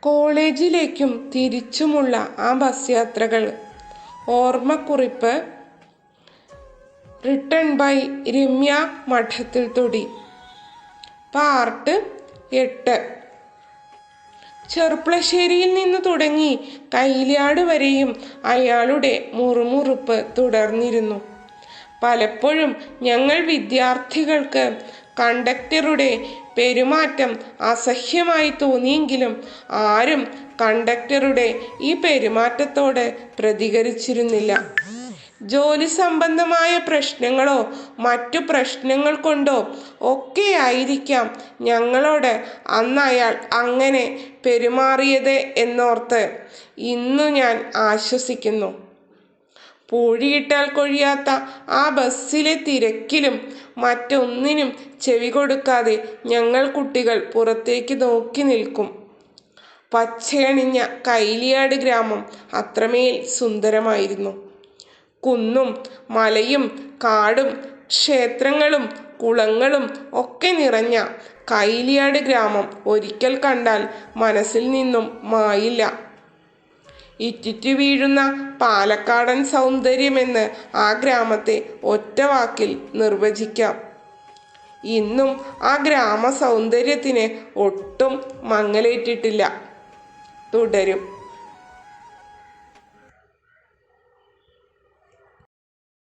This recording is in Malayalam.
കോളേജിലേക്കും തിരിച്ചുമുള്ള ആ ബസ് യാത്രകൾ ഓർമ്മക്കുറിപ്പ്. റിട്ടേൺ ബൈ രമ്യ മഠത്തിൽ തൊടി. പാർട്ട് എട്ട്. ചെറുപ്പളശ്ശേരിയിൽ നിന്ന് തുടങ്ങി കൈലാട് വരെയും അയാളുടെ മുറുമുറുപ്പ് തുടർന്നിരുന്നു. പലപ്പോഴും ഞങ്ങൾ വിദ്യാർത്ഥികൾക്ക് കണ്ടക്ടറുടെ പെരുമാറ്റം അസഹ്യമായി തോന്നിയെങ്കിലും ആരും കണ്ടക്ടറുടെ ഈ പെരുമാറ്റത്തോട് പ്രതികരിച്ചിരുന്നില്ല. ജോലി സംബന്ധമായ പ്രശ്നങ്ങളോ മറ്റു പ്രശ്നങ്ങൾ കൊണ്ടോ ഒക്കെ ആയിരിക്കാം ഞങ്ങളോട് അന്ന് അയാൾ അങ്ങനെ പെരുമാറിയത് എന്നോർത്ത് ഇന്നു ഞാൻ ആശ്വസിക്കുന്നു. പൂഴിയിട്ടാൽ കൊഴിയാത്ത ആ ബസ്സിലെ തിരക്കിലും മറ്റൊന്നിനും ചെവി കൊടുക്കാതെ ഞങ്ങൾ കുട്ടികൾ പുറത്തേക്ക് നോക്കി നിൽക്കും. പച്ചയണിഞ്ഞ കൈലിയാട് ഗ്രാമം അത്രമേൽ സുന്ദരമായിരുന്നു. കുന്നും മലയും കാടും ക്ഷേത്രങ്ങളും കുളങ്ങളും ഒക്കെ നിറഞ്ഞ കൈലിയാട് ഗ്രാമം ഒരിക്കൽ കണ്ടാൽ മനസ്സിൽ നിന്നും മായില്ല. ഇറ്റിറ്റു വീഴുന്ന പാലക്കാടൻ സൗന്ദര്യമെന്ന് ആ ഗ്രാമത്തെ ഒറ്റ വാക്കിൽ നിർവചിക്കാം. ഇന്നും ആ ഗ്രാമ സൗന്ദര്യത്തിന് ഒട്ടും മങ്ങലേറ്റിട്ടില്ല. തുടരും.